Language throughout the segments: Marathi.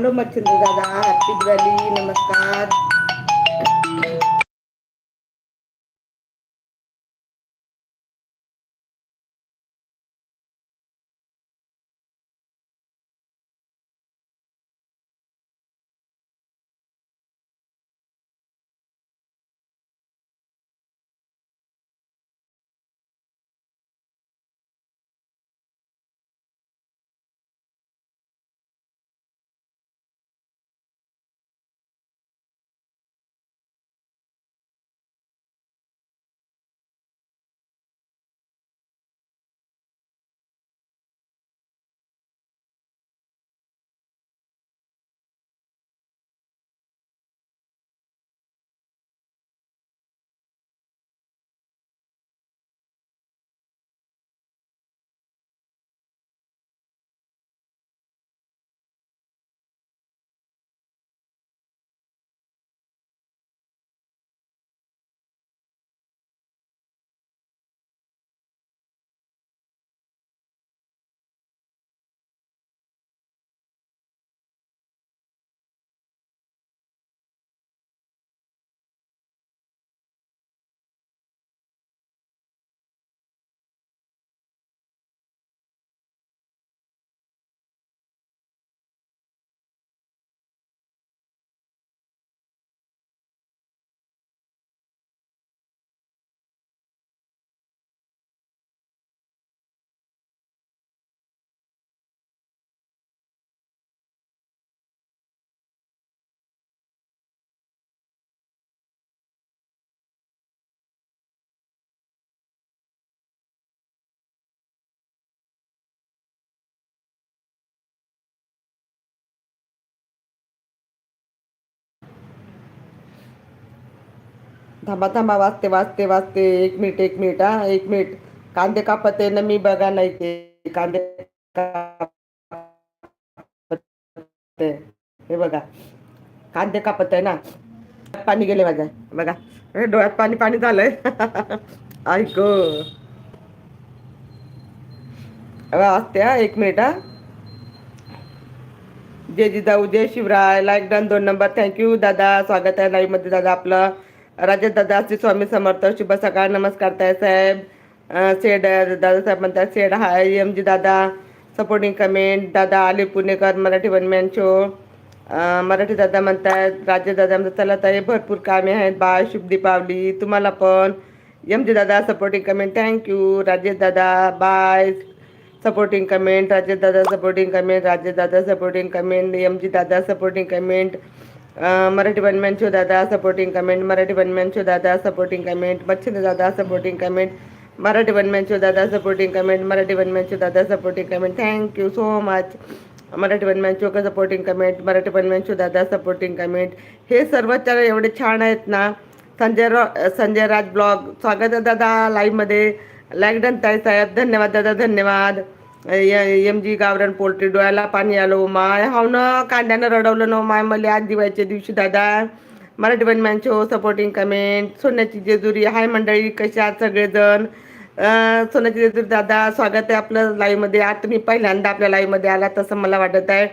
हॅलो मच्छिंद्र दादा हॅपी दिवाळी नमस्कार थांबा थांबा वाचते वाचते वाचते एक मिनिट एक मिनिट हा एक मिनिट. कांदे कापते ना मी बघा नाही ते. कांदे कापते. हे बघा. कांदे कापत आहे ना. पाणी गेले माझ्या. बघा. हे डोळ्यात पाणी पाणी झालंय. ऐक. वाचते हा एक मिनिट हा. जय जिजाऊ जय शिवराय. लाईक डन दोन नंबर थँक्यू दादा. स्वागत आहे लाईव्हमध्ये. दादा आपलं राजेश दादा श्री स्वामी समर्थ शुभ सकाळ नमस्कार ताय साहेब. सेड दादासाहेब म्हणतात सेड हाय एम जी दादा सपोर्टिंग कमेंट दादा आले पुणेकर Marathi one man show. Marathi दादा म्हणतात राजेश दादा म्हणतात चला ताई भरपूर कामे आहेत बाय शुभ दीपावली तुम्हाला पण. एम जी दादा सपोर्टिंग कमेंट थँक्यू राजेश दादा बाय. सपोर्टिंग कमेंट राजेश दादा सपोर्टिंग कमेंट राजेश दादा सपोर्टिंग कमेंट एम जी दादा supporting comment. Marathi one man show दादा supporting comment Marathi one man show दादा सपोर्टिंग कमेंट मच्छिंद्र दादा supporting comment Marathi one man show दादा supporting comment Marathi one man show दादा supporting comment thank you so much Marathi one man show का supporting comment Marathi one man show दादा सपोर्टिंग कमेंट हे सर्व चॅनल एवढे छान आहेत ना. संजय रॉ संजय राज ब्लॉग. स्वागत आहे दादा लाईव्हमध्ये लॅगडन ताई साहेब. धन्यवाद दादा धन्यवाद. एम जी गावरान पोल्ट्री डोळ्याला पाणी आलो माय. हाव ना कांद्यानं रडवलं ना माय. मला आज दिवाळीच्या दिवशी दादा Marathi one man show supporting comment सोन्याची जेजुरी हाय मंडळी कशा आहात सगळेजण? सोन्याची जेजुरी दादा स्वागत आहे आपलं लाईव्हमध्ये आज तुम्ही पहिल्यांदा आपल्या लाईव्हमध्ये आला तसं मला वाटत आहे.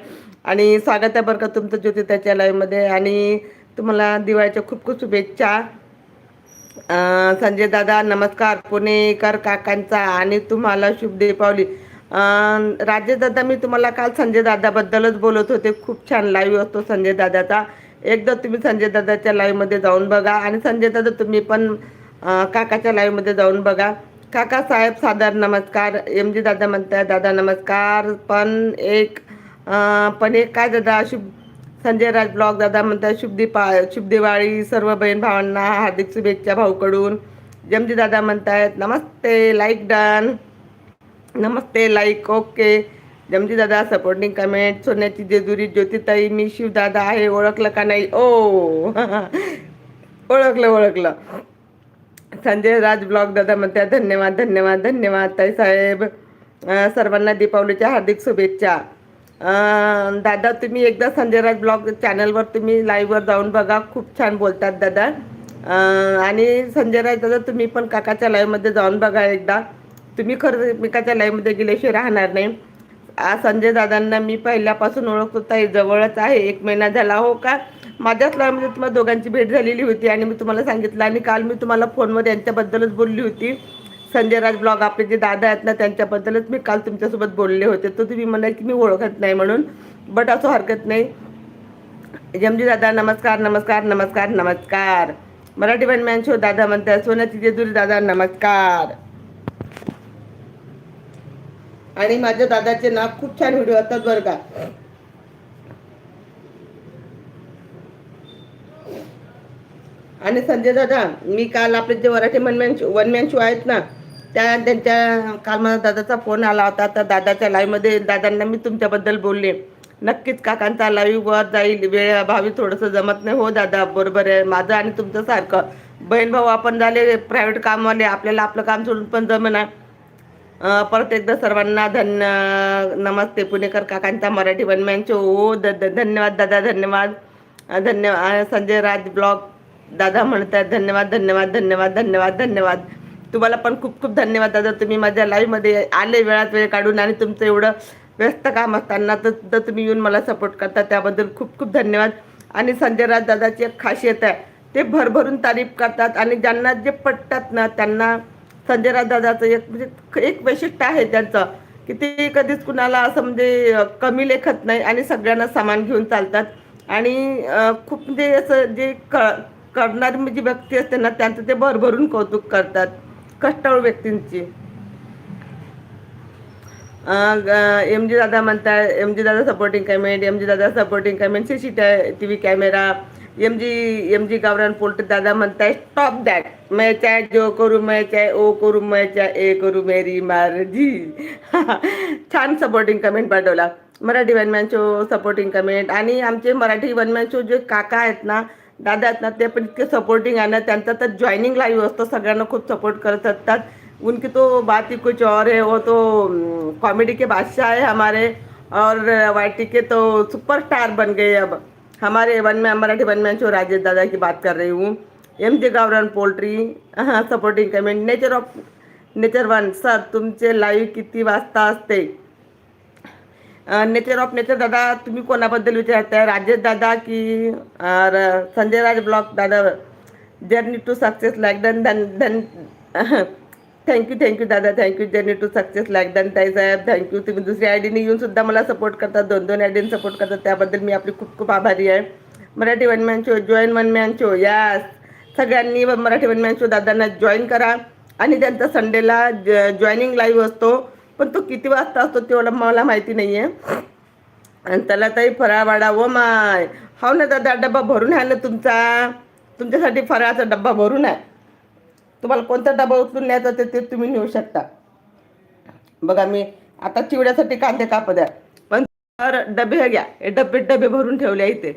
आणि स्वागत आहे बरं का तुमचं ज्योती त्याच्या लाईव्हमध्ये आणि तुम्हाला दिवाळीच्या खूप खूप शुभेच्छा. संजय दादा नमस्कार. पुणेकर काकांचा आणि तुम्हाला शुभ दीपावली राजेदादा मी तुम्हाला काल संजय दादाबद्दलच बोलत होते. खूप छान लाईव्ह असतो संजय दादाचा. एकदा तुम्ही संजय दादाच्या लाईव्हमध्ये जाऊन बघा. आणि संजय दादा तुम्ही पण काकाच्या लाईव्हमध्ये जाऊन बघा. काका साहेब सादर नमस्कार. एम जी दादा म्हणताय दादा नमस्कार. पण एक पण एक काय दादा शुभ संजय राज ब्लॉग दादा म्हणतात शुभदीपा शुभ दिवाळी सर्व बहीण भावांना हार्दिक शुभेच्छा भाऊकडून. जमजी दादा म्हणतायत नमस्ते लाईक डन नमस्ते लाईक ओके जमजी दादा सपोर्टिंग कमेंट सोन्याची जेजुरी ज्योतिताई मी शिवदादा आहे. ओळखलं का नाही? ओ. ओळखलं ओळखलं. संजय राज ब्लॉग दादा म्हणत्या धन्यवाद धन्यवाद धन्यवाद ताई साहेब. सर्वांना दीपावलीच्या हार्दिक शुभेच्छा. दादा तुम्ही एकदा संजय राज ब्लॉग चॅनलवर तुम्ही लाईव्हवर जाऊन बघा. खूप छान बोलतात दादा. आणि संजय राज दादा तुम्ही पण काकाच्या लाईव्हमध्ये जाऊन बघा एकदा. तुम्ही खरं एकमेकाच्या लाईमध्ये गेल्याशिवाय राहणार नाही. आज संजय दादांना मी पहिल्यापासून ओळखतो ताई जवळच आहे एक महिना झाला हो का? माझ्याच लाईमध्ये तुम्हाला दोघांची भेट झालेली होती आणि मी तुम्हाला सांगितलं आणि काल मी तुम्हाला फोनवर यांच्याबद्दलच बोलली होती. संजय राज ब्लॉग आपले जे दादा आहेत ना त्यांच्याबद्दलच मी काल तुमच्यासोबत बोलले होते. तर तुम्ही म्हणा की मी ओळखत नाही म्हणून बट असं हरकत नाही. जमजी दादा नमस्कार नमस्कार नमस्कार नमस्कार. मराठी मॅन शो दादा म्हणतात सोनाची जेजुरी दादा नमस्कार. आणि माझ्या दादाचे ना खूप छान व्हिडिओ असतात बरं का. आणि संजय दादा मी काल आपले जे मराठी वनमॅन वन शो आहेत ना त्या त्यांच्या काल माझा दादाचा फोन आला होता तर दादाच्या लाईव्हमध्ये दादांना मी तुमच्याबद्दल बोलले. नक्कीच काकांचा लाईव्ह वर जाईल वेळ भावी थोडंसं जमत नाही. हो दादा बरोबर आहे माझं आणि तुमचं सारखं. बहीण भाऊ आपण झाले प्रायव्हेट कामवाले आपल्याला आपलं काम सोडून पण जमेना परत एकदा सर्वांना धन्य नमस्ते पुणेकर काकांचा मराठी वनम्यांचे ओ हो, द धन्यवाद दादा धन्यवाद. धन्यवाद संजय राज ब्लॉग दादा म्हणतात धन्यवाद धन्यवाद धन्यवाद धन्यवाद धन्यवाद. तुम्हाला पण खूप खूप धन्यवाद दादा. तुम्ही माझ्या लाईव्हमध्ये आले वेळात वेळ काढून आणि तुमचं एवढं व्यस्त काम असताना तर सुद्धा तुम्ही येऊन मला सपोर्ट करता त्याबद्दल खूप खूप धन्यवाद. आणि संजय राज दादाची एक खासियत आहे ते भरभरून तारीफ करतात आणि ज्यांना जे पटतात ना त्यांना संजय दादाचं एक म्हणजे एक वैशिष्ट्य आहे त्यांचं की ते कधीच कुणाला असं म्हणजे कमी लेखत नाही आणि सगळ्यांना सामान घेऊन चालतात. आणि खूप म्हणजे असं जे क करणारी जी व्यक्ती असते ना त्यांचं ते भरभरून कौतुक करतात कष्टाळू व्यक्तींची. एम जी दादा म्हणतात एम जी दादा सपोर्टिंग कॅमेंट एम जी दादा supporting comment C C T V camera M G M G गावरान पोल्टे दादा म्हणताय स्टॉप दॅट मैं चाहे जो करू मैं चाहे ओ करू मै चाहे ए करू मेरी मर्जी. छान सपोर्टिंग कमेंट पाठवला. Marathi one man show supporting comment आणि आमचे मराठी वनमॅन शो जे काका आहेत ना दादा आहेत ना ते पण इतके सपोर्टिंग आहे ना त्यांचा तर जॉईनिंग लाईव्ह असतो. सगळ्यांना खूप सपोर्ट करत असतात. उनकी तो बात ही कुछ और है. वो तो कॉमेडी के बादशाह है हमारे. और वाई टी के तो सुपरस्टार बन गए अब. हमारे वन में Marathi one man show Rajesh दादा की बात कर रही हूँ एम जे गावरान पोल्ट्री हाँ supporting comment nature of nature one sir तुमचे लाईव्ह किती वाजता असते? नेचर ऑफ नेचर दादा तुम्ही कोणाबद्दल विचारताय? राजेश दादा की संजय राज ब्लॉक दादा journey to success like done done done thank you thank you दादा. Thank you journey to success like done ताई साहेब. थँक्यू तुम्ही दुसऱ्या आयडीने येऊन सुद्धा मला सपोर्ट करतात दोन दोन आयडीने सपोर्ट करतात त्याबद्दल मी आपली खूप खूप आभारी आहे. Marathi one man show join one man show यास सगळ्यांनी व मराठी वन मॅन शो दादांना जॉईन करा. आणि त्यांचा संडेला जॉईनिंग लाईव्ह असतो. पण तो किती वाजता असतो तेवढं मला माहिती नाही आहे आणि त्याला ताई फराळ वाडा ओ माय. हो ना दादा डब्बा भरून आहे ना तुमचा? तुमच्यासाठी फराळाचा डब्बा भरून आहे. तुम्हाला कोणता डबा उचलून न्यायचा ते ते तुम्ही नेऊ शकता. बघा मी आता चिवड्यासाठी कांदे कापत आहे पण तर डबे हे घ्या. हे डबे डबे भरून ठेवले इथे.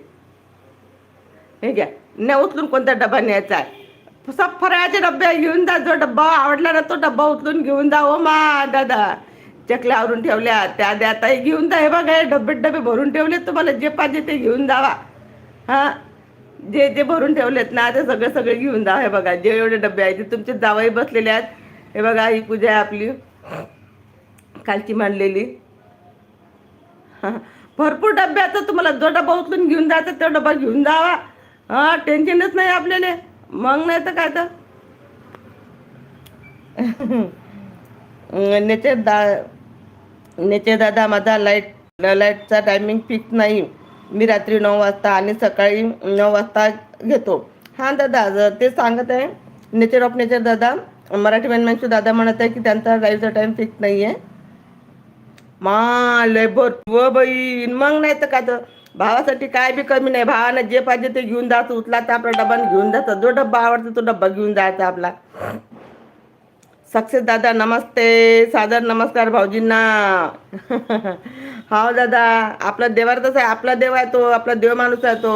हे घ्या. न उचलून कोणता डबा न्यायचा आहे? सब फराळाचे डबे घेऊन जा. जो डब्बा आवडला ना तो डब्बा उचलून घेऊन जा. ओ मा दादा. चकल्या आवरून ठेवल्या. त्या द्या ताई. घेऊन जा. हे बघा हे डबे डबे भरून ठेवले. तुम्हाला जे पाहिजे ते घेऊन जावा. हां? जे जे भरून ठेवलेत ना ते सगळे सगळे घेऊन जा. हे बघा जे एवढे डबे आहेत ते तुमचे जावई बसलेले आहेत. हे बघा ही पूजा आहे आपली. कालची मांडलेली. भरपूर डबे आता तुम्हाला जो डबा उचलून घेऊन जायचा तो डबा घेऊन जावा. हा टेन्शनच नाही आपल्याला. मग नाही तर काय तर. नेचर दा नेचर दादा माझा लाइट लाईटचा टायमिंग फिक्स नाही. मी रात्री नऊ वाजता आणि सकाळी नऊ वाजता घेतो. हां दादा ते सांगत आहे नेचर ऑफ नेचर दादा मराठी मॅनमॅनशो दादा म्हणत आहे की त्यांचा लाईव्हचा टाईम फिक्स नाही आहे मा लय व बाई मग नाही तर काय तर. भावासाठी काय बी कमी नाही. भावानं जे पाहिजे ते घेऊन जायचं उचला तर आपला डबा घेऊन जातो जो डब्बा आवडतो तो डब्बा घेऊन जायचा आपला. सक्सेस दादा नमस्ते. सादर नमस्कार भाऊजींना. हाव दादा आपला देवारातच आहे आपला देव आहे तो आपला देव माणूस आहे तो.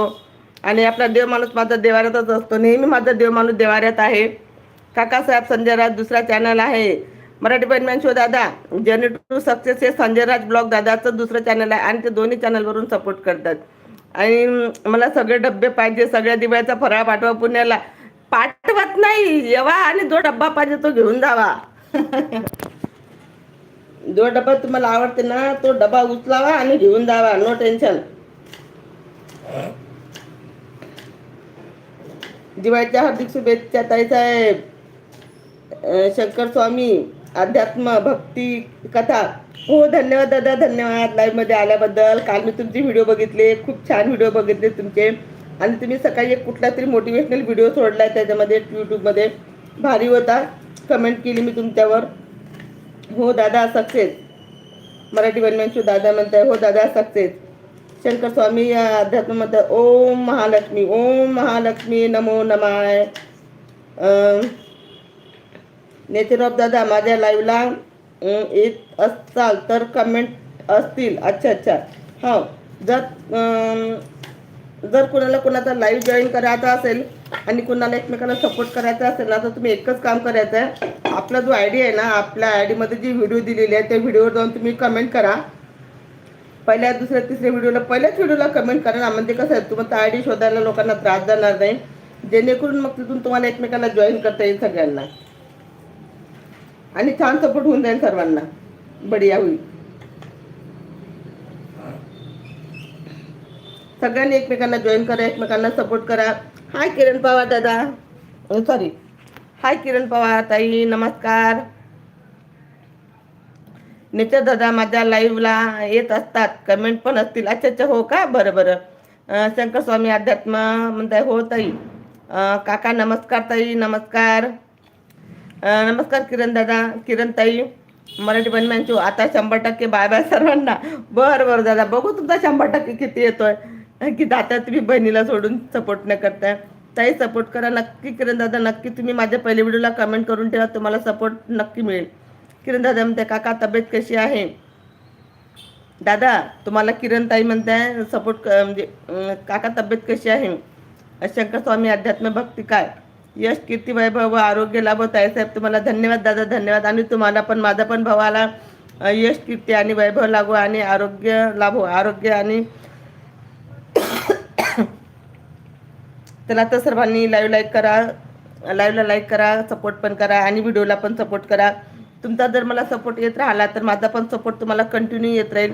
आणि आपला देव माणूस माझा देवाऱ्यातच असतो. नेहमी माझा देव माणूस देवाऱ्यात आहे. काकासाहेब संजय राज दुसरा चॅनल आहे. मराठी बॅटमॅन शो दादा जर्नी टू सक्सेस हे संजय राज ब्लॉग दादाचं दुसरं चॅनल आहे आणि ते दोन्ही चॅनलवरून सपोर्ट करतात. आणि मला सगळे डब्बे पाहिजे सगळ्या दिव्याचा फराळ पाठवा पुण्याला. पाठवत नाही. येवा आणि जो डब्बा पाहिजे तो घेऊन जावा. जो डब्बा तुम्हाला आवडते ना तो डबा उचलावा आणि घेऊन जावा. नो टेन्शन दिवाळीच्या हार्दिक शुभेच्छा ताईसाहेब. शंकर स्वामी अध्यात्म भक्ती कथा. हो धन्यवाद दादा धन्यवाद. लाईव्हमध्ये आल्याबद्दल. काल मी तुमचे व्हिडिओ बघितले. खूप छान व्हिडिओ बघितले तुमचे. आणि तुम्ही सकाळी एक कुठला तरी मोटिवेशनल व्हिडिओ सोडलाय त्याच्यामध्ये यूट्यूबमध्ये भारी होता. कमेंट केली मी तुमच्यावर. हो दादा सक्सेस मराठी वनमॅनशू दादा म्हणताय हो दादा सक्सेस शंकर स्वामी अध्यात्म म्हणतात ओम महालक्ष्मी ओम महालक्ष्मी नमो नमाय. नेचर ऑफ दादा माझ्या लाईव्हला येत असाल तर कमेंट असतील. अच्छा अच्छा. हो जर जर कुणाला कोणाचा लाईव्ह जॉईन करायचा असेल आणि कुणाला एकमेकाला सपोर्ट करायचा असेल ना तर तुम्ही एकच काम करायचं आहे. आपला जो आय डी आहे ना आपल्या आय डीमध्ये जी व्हिडिओ दिलेली आहे त्या व्हिडिओवर जाऊन तुम्ही कमेंट करा. पहिल्या दुसऱ्या तिसऱ्या व्हिडिओला पहिल्याच व्हिडिओला कमेंट करा ना म्हणजे कसं आहे तुम्हाला आय डी शोधायला लोकांना त्रास जाणार नाही. जेणेकरून मग तिथून तुम्हाला एकमेकाला जॉईन करता येईल सगळ्यांना. आणि छान सपोर्ट होऊन जाईल सर्वांना. बढिया होईल. सगळ्यांनी एकमेकांना जॉईन करा एकमेकांना सपोर्ट करा. हाय किरण पवार दादा. सॉरी हाय किरण पवार ताई नमस्कार. नेचर दादा माझ्या लाईव्हला येत असतात. कमेंट पण असतील. अच्छा अच्छा हो का? बरं बरं. शंकरस्वामी शंकर स्वामी अध्यात्म म्हणताय हो ताई. काका नमस्कार ताई नमस्कार. नमस्कार किरण दादा. किरण ताई मराठी बनम्यांचू आता शंभर टक्के बाय बाय सर्वांना. बरं बरं दादा. बघू तुमचा शंभर टक्के किती येतोय. की दादा तुम्ही बहिणीला सोडून सपोर्ट न करताय. ताई सपोर्ट करा. नक्की किरण दादा नक्की तुम्ही माझ्या पहिल्या व्हिडिओला कमेंट करून ठेवा. तुम्हाला सपोर्ट नक्की मिळेल. किरण दादा म्हणते काका तब्येत कशी आहे? दादा तुम्हाला किरण ताई म्हणताय सपोर्ट म्हणजे काका तब्येत कशी आहे? शंकर स्वामी अध्यात्म भक्ती काय? यश कीर्ती वैभव व आरोग्य लाभो ताईसाहेब तुम्हाला धन्यवाद दादा धन्यवाद. आणि तुम्हाला पण माझा पण भावाला यश कीर्ती आणि वैभव लागो आणि आरोग्य लाभो. आरोग्य आणि तर तर सर्वांनी लाईव्ह लाईक करा लाईव्हला लाईक करा सपोर्ट पण करा आणि व्हिडिओला पण सपोर्ट करा. तुमचा जर मला सपोर्ट येत राहिला तर माझा पण सपोर्ट तुम्हाला कंटिन्यू येत राहील.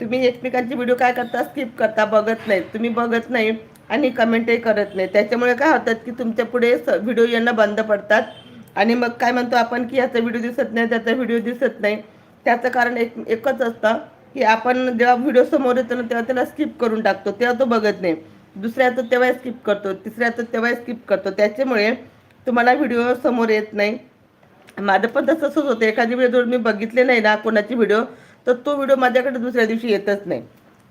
तुम्ही एकमेकांचे व्हिडिओ काय करता स्किप करता बघत नाही. तुम्ही बघत नाही आणि कमेंटही करत नाही. त्याच्यामुळे काय होतात की तुमच्यापुढे व्हिडिओ येणं बंद पडतात. आणि मग काय म्हणतो आपण की याचा व्हिडिओ दिसत नाही त्याचा व्हिडिओ दिसत नाही. त्याचं कारण एक एकच असतं की आपण जेव्हा व्हिडिओ समोर येतो ना तेव्हा त्याला स्किप करून टाकतो. तेव्हा तो बघत नाही. दुसऱ्या तर तेव्हा स्किप करतो तिसऱ्या तर तेव्हा स्किप करतो. त्याच्यामुळे तुम्हाला व्हिडिओ समोर येत नाही. माझं पण तसंच होतं एखादी जर मी बघितले नाही ना कोणाची व्हिडिओ तर तो व्हिडिओ माझ्याकडे दुसऱ्या दिवशी येतच नाही.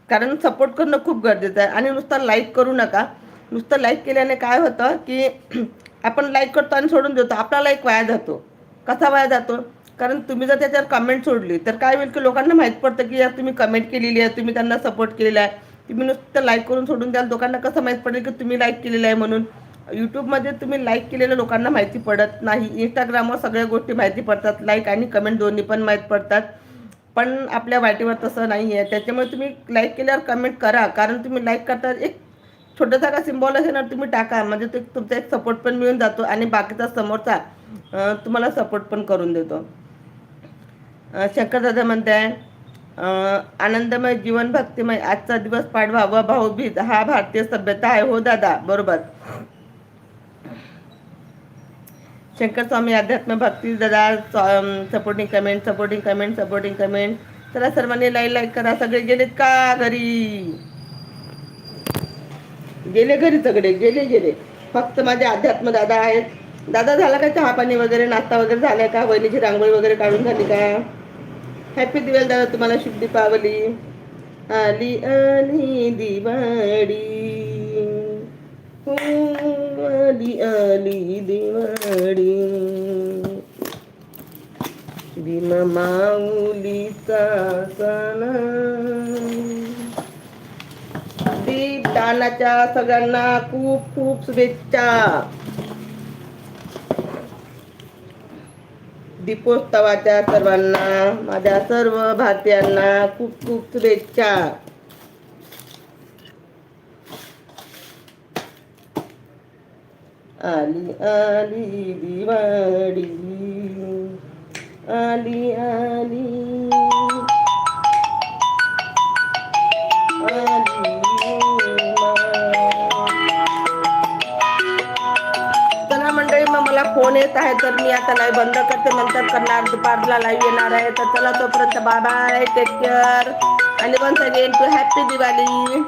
कारण सपोर्ट करणं खूप गरजेचं आहे. आणि नुसता लाईक करू नका. नुसतं लाईक केल्याने काय होतं की आपण लाईक करतो आणि सोडून देतो. आपला लाईक वाया जातो. कसा वाया जातो? कारण तुम्ही जर त्याच्यावर कमेंट सोडली तर काय होईल की लोकांना माहीत पडतं की यार तुम्ही कमेंट केलेली आहे तुम्ही त्यांना सपोर्ट केलेला आहे. तुम्ही नुसतं लाईक करून सोडून द्याल. लोकांना कसं माहीत पडेल की तुम्ही लाईक केलेलं आहे म्हणून. यूट्यूबमध्ये तुम्ही लाईक केलेल्या लोकांना माहिती पडत नाही. इंस्टाग्रामवर सगळ्या गोष्टी माहिती पडतात. लाईक आणि कमेंट दोन्ही पण माहीत पडतात. पण आपल्या वाटेवर तसं नाही आहे त्याच्यामुळे तुम्ही लाईक केल्यावर कमेंट करा. कारण तुम्ही लाईक करता एक छोटासा का सिम्बॉल असेल ना तुम्ही टाका. म्हणजे ते तुमचा एक सपोर्ट पण मिळून जातो आणि बाकीचा समोरचा तुम्हाला सपोर्ट पण करून देतो. शंकर दादा म्हणते आहे आनंदमय जीवन भक्तिमय आजचा दिवस पाडवा व भाऊबीज हा भारतीय सभ्यता आहे. हो दादा? बरोबर. शंकर स्वामी अध्यात्म भक्ती दादा supporting comment supporting comment supporting comment चला सर्वांनी लाईक लाईक करा. सगळे गेलेत का घरी? गेले घरी सगळे? गेले गेले. फक्त माझे अध्यात्म दादा आहेत. दादा झाला का चहा पाणी वगैरे नाश्ता वगैरे झाला का? वहिनीची रांगोळी वगैरे काढून झाली का? हॅपी दिवाळी दादा तुम्हाला शुभ दीपावली. आली आली दिवाळी. हो आली आली दिवाळी. भीमा माऊलीचा सण. दीप दानाच्या सगळ्यांना खूप खूप शुभेच्छा. दीपोत्सवाच्या सर्वांना माझ्या सर्व भारतीयांना खूप खूप शुभेच्छा. आली आली दिवाळी आली आली. मग मला फोन येत आहे तर मी आता लाईव्ह बंद करते. नंतर करणार दुपारला लाईव्ह येणार आहे. तर चला तोपर्यंत बाय बाय टेक केअर आणि once again to happy Diwali